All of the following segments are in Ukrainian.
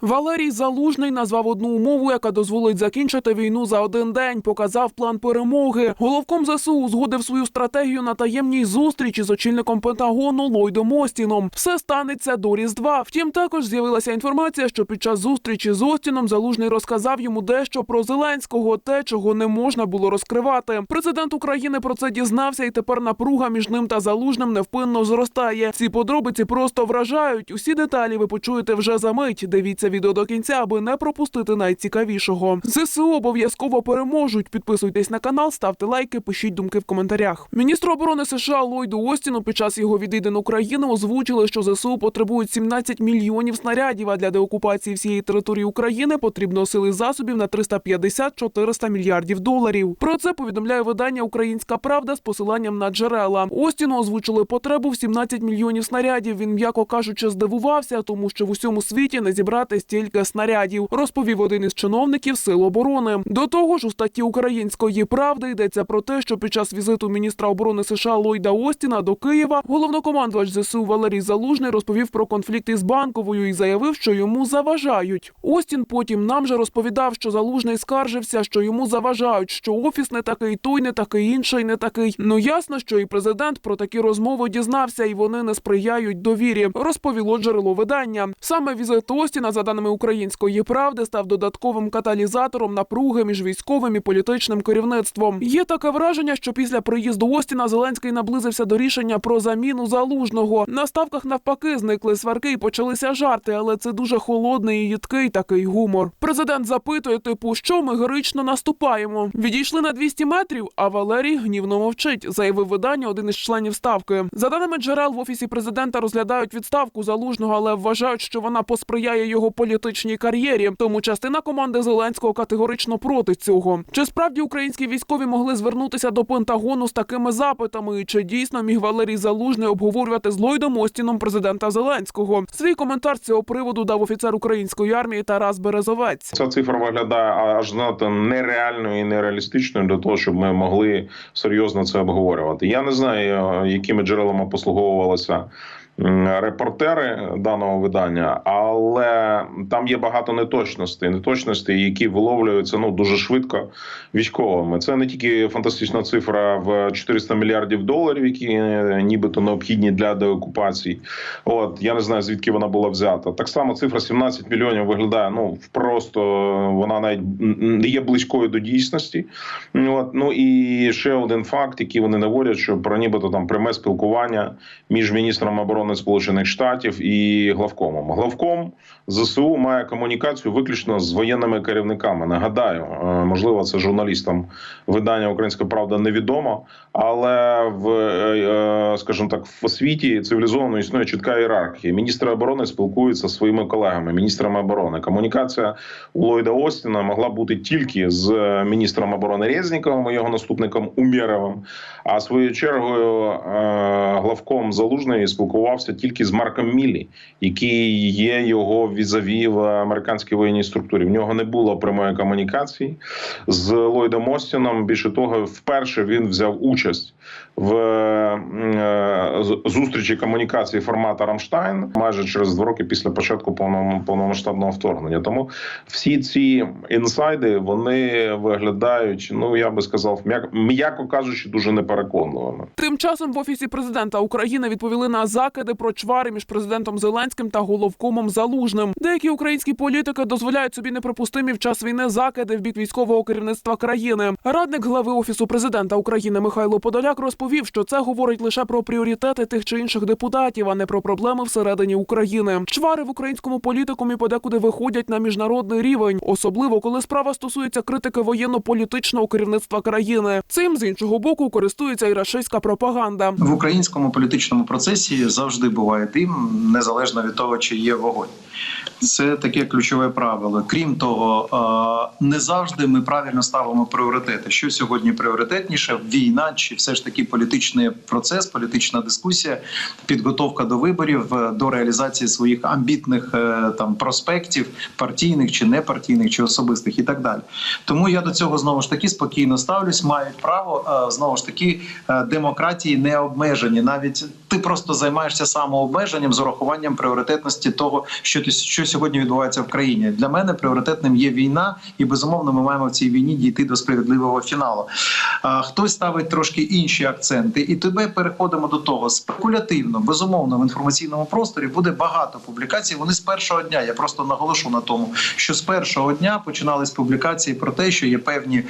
Валерій Залужний назвав одну умову, яка дозволить закінчити війну за один день. Показав план перемоги. Головком ЗСУ узгодив свою стратегію на таємній зустрічі з очільником Пентагону Ллойдом Остіном. Все станеться до Різдва. Втім, також з'явилася інформація, що під час зустрічі з Остіном Залужний розказав йому дещо про Зеленського, те, чого не можна було розкривати. Президент України про це дізнався, і тепер напруга між ним та Залужним невпинно зростає. Ці подробиці просто вражають. Усі деталі ви почуєте вже за мить. Дивіться відео до кінця, аби не пропустити найцікавішого. ЗСУ обов'язково переможуть. Підписуйтесь на канал, ставте лайки, пишіть думки в коментарях. Міністр оборони США Ллойду Остіну під час його відійдин України озвучили, що ЗСУ потребують 17 мільйонів снарядів. А для деокупації всієї території України потрібно сили засобів на 350-400 мільярдів доларів. Про це повідомляє видання Українська Правда з посиланням на джерела. Остіну озвучили потребу в 17 мільйонів снарядів. Він, м'яко кажучи, здивувався, тому що в усьому світі не зібрати стільки снарядів, розповів один із чиновників Сил оборони. До того ж, у статті Української правди йдеться про те, що під час візиту міністра оборони США Ллойда Остіна до Києва головнокомандувач ЗСУ Валерій Залужний розповів про конфлікт із банковою і заявив, що йому заважають. Остін потім нам же розповідав, що Залужний скаржився, що йому заважають, що офіс не такий, той не такий, інший не такий. Ну ясно, що і президент про такі розмови дізнався, і вони не сприяють довірі. Розповіло джерело видання. Саме візит Остіна, за даними української правди, став додатковим каталізатором напруги між військовим і політичним керівництвом. Є таке враження, що після приїзду Остіна Зеленський наблизився до рішення про заміну залужного. На ставках навпаки зникли сварки і почалися жарти, але це дуже холодний і їдкий такий гумор. Президент запитує, типу, що ми героїчно наступаємо. Відійшли на 200 метрів, а Валерій гнівно мовчить, заявив видання один із членів ставки. За даними джерел, в офісі президента розглядають відставку залужного, але вважають, що вона посприяє його політичній кар'єрі. Тому частина команди Зеленського категорично проти цього. Чи справді українські військові могли звернутися до Пентагону з такими запитами? І чи дійсно міг Валерій Залужний обговорювати з Ллойдом Остіном президента Зеленського? Свій коментар з цього приводу дав офіцер української армії Тарас Березовець. Ця цифра виглядає аж надто нереальною і нереалістичною для того, щоб ми могли серйозно це обговорювати. Я не знаю, якими джерелами послуговувалися м, репортери даного видання, але там є багато неточностей, неточностей, які виловлюються ну дуже швидко військовими. Це не тільки фантастична цифра в 400 мільярдів доларів, які е, нібито необхідні для деокупації. От я не знаю звідки вона була взята. Так само цифра 17 мільйонів виглядає. Ну просто вона навіть не є близькою до дійсності. От ну і ще один факт, який вони наводять, що про нібито там пряме спілкування між міністром оборони Сполучених Штатів і главкомом. Главком ЗСУ має комунікацію виключно з воєнними керівниками. Нагадаю, е, можливо, це журналістам видання Українська Правда невідомо, але в е, е, скажімо так, в світі цивілізовано існує чітка ієрархія. Міністри оборони спілкуються зі своїми колегами, міністрами оборони. Комунікація у Ллойда Остіна могла бути тільки з міністром оборони Резніковим і його наступником Умєровим. А своєю чергою главком залужної спілкувався тільки з Марком Міллі, який є його візаві в американській воєнній структурі. В нього не було прямої комунікації з Ллойдом Остіном. Більше того, вперше він взяв участь в е, зустрічі комунікації формату Рамштайн майже через два роки після початку повномасштабного вторгнення. Тому всі ці інсайди вони виглядають, ну я би сказав, м'яко кажучи, дуже непереконливими. Тим часом в офісі президента України відповіли на закиди про чвари між президентом Зеленським та головкомом Залужним. Деякі українські політики дозволяють собі неприпустимі в час війни закиди в бік військового керівництва країни. Радник глави офісу президента України Михайло Подоляк розповів, що це говорить лише про пріоритети тих чи інших депутатів, а не про проблеми всередині України. Чвари в українському політикумі подекуди виходять на міжнародний рівень, особливо коли справа стосується критики воєнно-політичного керівництва країни. Цим з іншого боку користується і рашистська пропаганда. В українському політичному процесі завжди буває дим, незалежно від того, чи є вогонь. Це таке ключове правило. Крім того, е, не завжди ми правильно ставимо пріоритети. Що сьогодні пріоритетніше війна, чи все ж таки політичний процес, політична дискусія, підготовка до виборів, е, до реалізації своїх амбітних е, там проспектів, партійних чи непартійних, чи особистих, і так далі. Тому я до цього знову ж таки спокійно ставлюсь. Мають право знову ж таки демократії не обмежені. Навіть ти просто займаєшся самообмеженням з урахуванням пріоритетності того, що що сьогодні сьогодні відбувається в країні. Для мене пріоритетним є війна, і безумовно ми маємо в цій війні дійти до справедливого фіналу. А, хтось ставить трошки інші акценти, і тебе переходимо до того спекулятивно, безумовно, в інформаційному просторі буде багато публікацій. Вони з першого дня. Я просто наголошу на тому, що з першого дня починались публікації про те, що є певні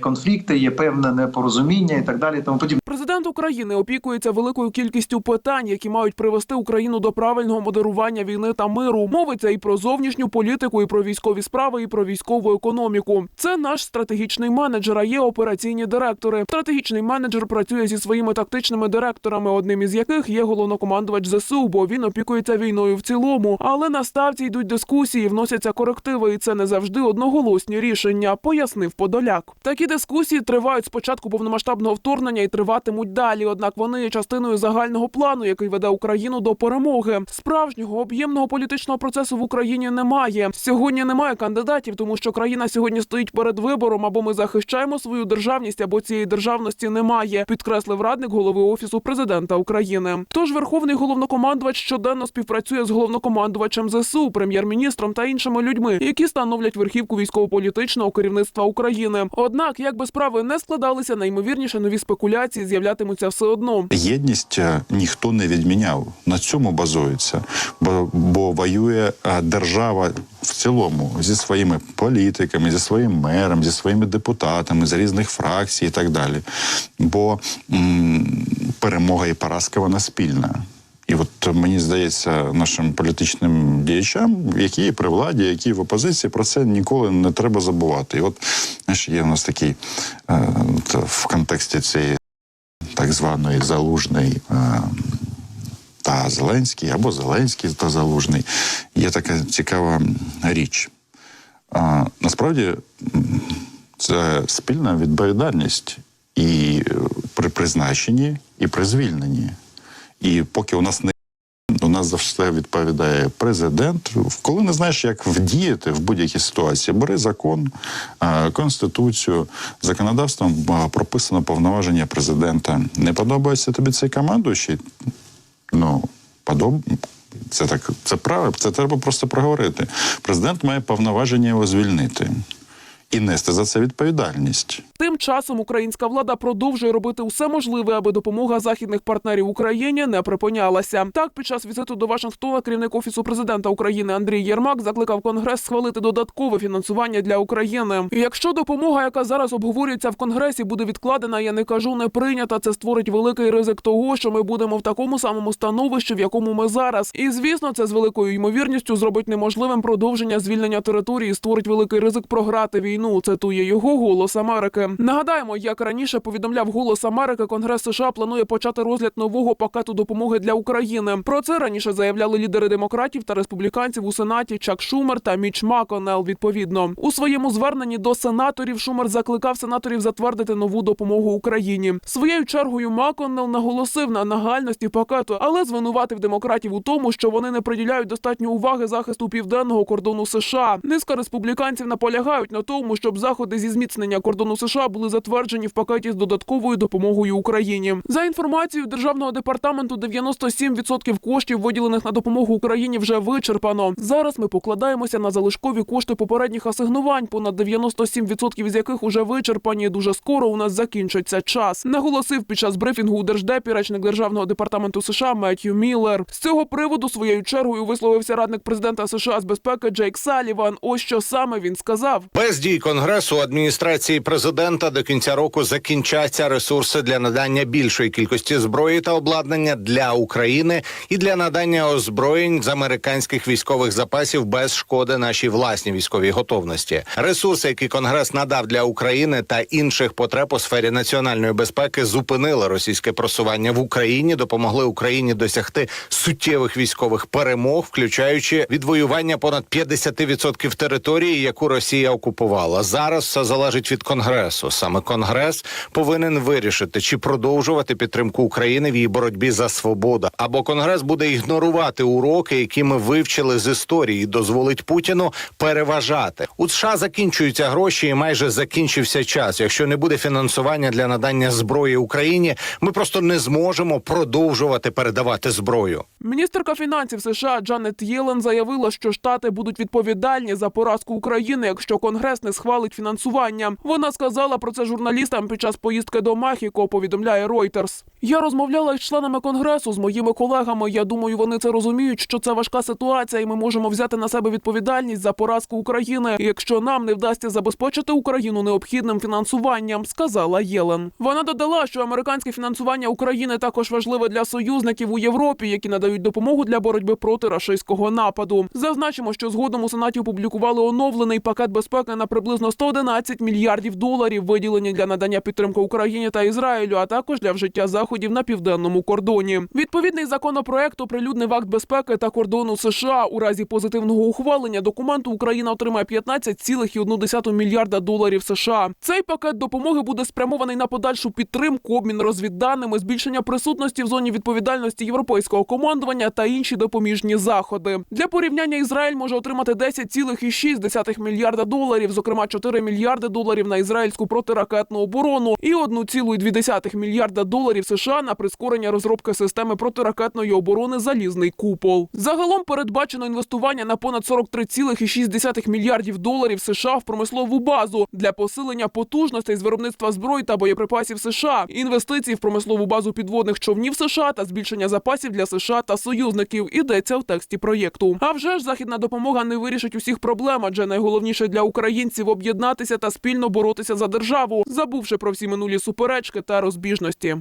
конфлікти, є певне непорозуміння і так далі. Тому подібне. Президент України опікується великою кількістю питань, які мають привести Україну до правильного модерування війни та миру. Мовиться і про зовнішню політику, і про військові справи, і про військову економіку. Це наш стратегічний менеджер, а є операційні директори. Стратегічний менеджер працює зі своїми тактичними директорами, одним із яких є головнокомандувач ЗСУ, бо він опікується війною в цілому. Але на ставці йдуть дискусії, вносяться корективи, і це не завжди одноголосні рішення. Пояснив Подоляк. Такі дискусії тривають з початку повномасштабного вторгнення і триватимуть далі. Однак вони є частиною загального плану, який веде Україну до перемоги. Справжнього об'ємного політичного процесу в Україні немає. Сьогодні немає кандидатів, тому що країна сьогодні стоїть перед вибором, або ми захищаємо свою державність, або цієї державності немає. Підкреслив радник голови офісу президента України. Тож верховний головнокомандувач щоденно співпрацює з головнокомандувачем ЗСУ, прем'єр-міністром та іншими людьми, які становлять верхівку військово-політичного керівництва України. Однак, як би справи не складалися, найімовірніше нові спекуляції з'являтимуться все одно. Єдність е, ніхто не відміняв. На цьому базується, бо, бо воює е, держава в цілому зі своїми політиками, зі своїм мером, зі своїми депутатами з різних фракцій і так далі. Бо м, перемога і поразка вона спільна. І от мені здається, нашим політичним діячам, які при владі, які в опозиції, про це ніколи не треба забувати. І от знаєш, є у нас такий е, в контексті цієї так званої залужної е, та Зеленський або Зеленський та Залужний. Є така цікава річ. А, насправді це спільна відповідальність і е, при призначенні, і при звільненні. І поки у нас не у нас за все відповідає президент. Коли не знаєш, як вдіяти в будь-якій ситуації, бери закон, конституцію, законодавством прописано повноваження президента. Не подобається тобі цей командуючий? Ну, подоб... Це так, це право, це треба просто проговорити. Президент має повноваження його звільнити і нести за це відповідальність. Тим часом українська влада продовжує робити усе можливе, аби допомога західних партнерів Україні не припинялася. Так, під час візиту до Вашингтона керівник офісу президента України Андрій Єрмак закликав Конгрес схвалити додаткове фінансування для України. І якщо допомога, яка зараз обговорюється в Конгресі, буде відкладена, я не кажу не прийнята. Це створить великий ризик того, що ми будемо в такому самому становищі, в якому ми зараз. І звісно, це з великою ймовірністю зробить неможливим продовження звільнення території, створить великий ризик програти війну. Цитує його голос Америки. Нагадаємо, як раніше повідомляв голос Америки, Конгрес США планує почати розгляд нового пакету допомоги для України. Про це раніше заявляли лідери демократів та республіканців у сенаті Чак Шумер та Міч Маконел. Відповідно, у своєму зверненні до сенаторів Шумер закликав сенаторів затвердити нову допомогу Україні. Своєю чергою Маконел наголосив на нагальності пакету, але звинуватив демократів у тому, що вони не приділяють достатньо уваги захисту південного кордону США. Низка республіканців наполягають на тому, щоб заходи зі зміцнення кордону США були затверджені в пакеті з додатковою допомогою Україні. За інформацією державного департаменту, 97% коштів, виділених на допомогу Україні, вже вичерпано. Зараз ми покладаємося на залишкові кошти попередніх асигнувань, понад 97% з яких уже вичерпані. Дуже скоро у нас закінчиться час. Наголосив під час брифінгу у держдепі речник державного департаменту США Меттью Міллер. З цього приводу своєю чергою висловився радник президента США з безпеки Джейк Саліван. Ось що саме він сказав. Без дій конгресу адміністрації президента до кінця року закінчаться ресурси для надання більшої кількості зброї та обладнання для України і для надання озброєнь з американських військових запасів без шкоди нашій власній військовій готовності. Ресурси, які конгрес надав для України та інших потреб у сфері національної безпеки, зупинили російське просування в Україні, допомогли Україні досягти суттєвих військових перемог, включаючи відвоювання понад 50% території, яку Росія окупувала. Провал. А зараз все залежить від конгресу. Саме конгрес повинен вирішити, чи продовжувати підтримку України в її боротьбі за свободу, або конгрес буде ігнорувати уроки, які ми вивчили з історії, і дозволить Путіну переважати. У США закінчуються гроші, і майже закінчився час. Якщо не буде фінансування для надання зброї Україні, ми просто не зможемо продовжувати передавати зброю. Міністерка фінансів США Джанет Єлен заявила, що штати будуть відповідальні за поразку України, якщо Конгрес не схвалить фінансування. Вона сказала про це журналістам під час поїздки до Мехіко, повідомляє Reuters. Я розмовляла із членами конгресу з моїми колегами. Я думаю, вони це розуміють, що це важка ситуація, і ми можемо взяти на себе відповідальність за поразку України, якщо нам не вдасться забезпечити Україну необхідним фінансуванням, сказала Єлен. Вона додала, що американське фінансування України також важливе для союзників у Європі, які надають допомогу для боротьби проти рашистського нападу. Зазначимо, що згодом у сенаті опублікували оновлений пакет безпеки на приблизно 111 мільярдів доларів, виділені для надання підтримки Україні та Ізраїлю, а також для вжиття заходів на південному кордоні. Відповідний законопроект оприлюднив акт безпеки та кордону США. У разі позитивного ухвалення документу Україна отримає 15,1 мільярда доларів США. Цей пакет допомоги буде спрямований на подальшу підтримку, обмін розвідданими, збільшення присутності в зоні відповідальності європейського командування та інші допоміжні заходи. Для порівняння Ізраїль може отримати 10,6 мільярда доларів, зокрема 4 мільярди доларів на ізраїльську протиракетну оборону і 1,2 мільярда доларів США на прискорення розробки системи протиракетної оборони Залізний купол. Загалом передбачено інвестування на понад 43,6 мільярдів доларів США в промислову базу для посилення потужностей з виробництва зброї та боєприпасів США, інвестиції в промислову базу підводних човнів США та збільшення запасів для США та союзників. Йдеться в тексті проєкту. А вже ж західна допомога не вирішить усіх проблем, адже найголовніше для українців об'єднатися та спільно боротися за державу, забувши про всі минулі суперечки та розбіжності.